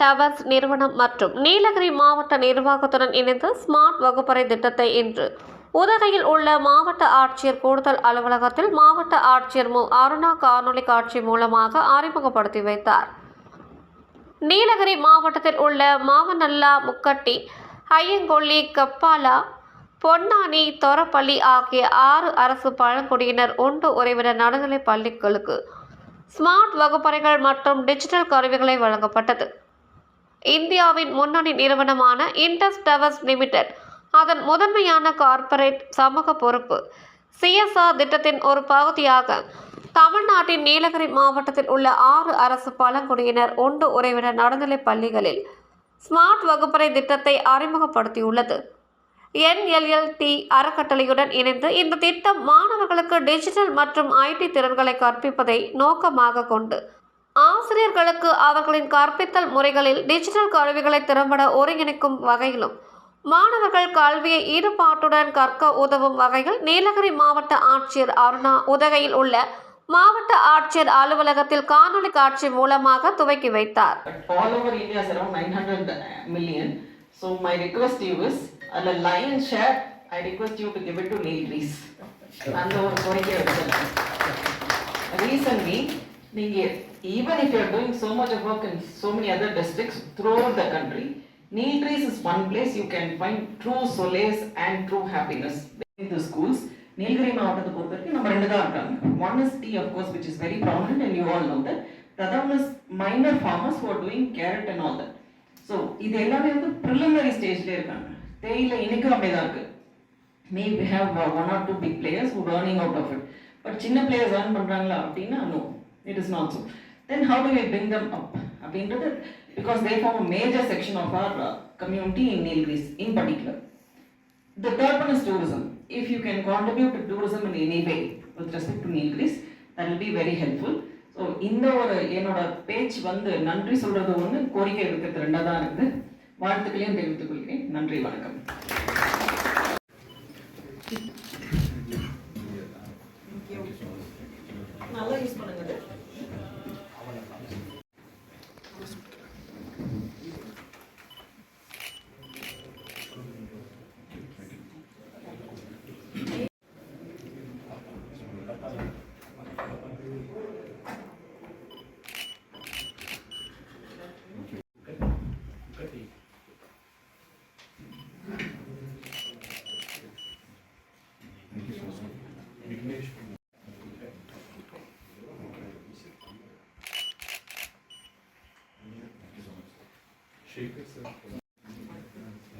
Towers நிறுவனம் மற்றும் நீலகிரி மாவட்ட நிர்வாகத்துடன் இணைந்து ஸ்மார்ட் வகுப்பறை திட்டத்தை இன்று உதகையில் உள்ள மாவட்ட ஆட்சியர் கூடுதல் அலுவலகத்தில் மாவட்ட ஆட்சியர் மு. அருணா காணொலி காட்சி மூலமாக அறிமுகப்படுத்தி வைத்தார். நீலகிரி மாவட்டத்தில் உள்ள மாவனல்லா முக்கட்டி ஐயங்கொல்லி கப்பாலா பொன்னானி தொரப்பள்ளி ஆகிய ஆறு அரசு பழங்குடியினர் ஒன்று உறைவிட நடுநிலைப் பள்ளிகளுக்கு ஸ்மார்ட் வகுப்பறைகள் மற்றும் டிஜிட்டல் கருவிகளை வழங்கப்பட்டது. இந்தியாவின் முன்னணி நிறுவனமான இண்டஸ் டவர்ஸ் லிமிடெட் அதன் முதன்மையான கார்ப்பரேட் சமூக பொறுப்பு. சிஎஸ்ஆர் திட்டத்தின் ஒரு பகுதியாக தமிழ்நாட்டின் நீலகிரி மாவட்டத்தில் உள்ள ஆறு அரசு பழங்குடியினர் ஒன்று உறைவினர் நடுநிலைப் பள்ளிகளில் ஸ்மார்ட் வகுப்பறை திட்டத்தை அறிமுகப்படுத்தியுள்ளது. என்எல்எல்டி அறக்கட்டளையுடன் இணைந்து இந்த திட்டம் மாணவர்களுக்கு டிஜிட்டல் மற்றும் ஐடி திறன்களை கற்பிப்பதை நோக்கமாக கொண்டு ஆசிரியர்களுக்கு அவர்களின் கற்பித்தல் முறைகளில் டிஜிட்டல் கருவிகளை திறம்பட ஒருங்கிணைக்கும் வகையிலும் மாணவர்கள் கல்வியை ஈடுபாட்டுடன் கற்க உதவும் வகையில் நீலகிரி மாவட்ட ஆட்சியர் அருணா உதகையில் உள்ள மாவட்ட ஆட்சியர் அலுவலகத்தில் காணொலி காட்சி மூலமாக துவக்கி வைத்தார் all over India is around 900 million. So my request to you is, a lion's share, I request you to give it to Nilgiris. அந்த ஒரு கோரிக்கை வச்சிருக்கேன் Reason being, நீங்க even if you are doing so much of work in so many other districts throughout the country, Nilgiris is one place you can find true solace and true happiness. In the schools, Nilgiri மாவட்டத்தை பொறுத்த வரைக்கும் நம்ம ரெண்டு தான் இருக்காங்க one is the of course which is very prominent and you all know that the other one is minor farmers who are doing carrot and all that so இது எல்லாமே வந்து ப்ரிலிமினரி ஸ்டேஜ்ல இருக்காங்க தேயிலை இன்னைக்கும் அப்படியே தான் இருக்கு. May we have one or two big players who earning out of it but சின்ன பிளேயர்ஸ் ஏர்ன் பண்ணுறாங்களா அப்படின்னா no it is not so then how do we bring them up அப்படின்றது because they form a major section of our community in Nilgiris in particular the third one is tourism if you can contribute to tourism in any way with respect to Nilgiris that will be very helpful so இந்த ஒரு என்னோட பேச்சு வந்து நன்றி சொல்றது ஒன்று கோரிக்கை இருக்கிறது ரெண்டாக தான் இருக்குது. வாழ்த்துக்களையும் தெரிவித்துக் கொள்கிறேன். நன்றி வணக்கம். நல்லா யூஸ் பண்ணுங்க. Шейка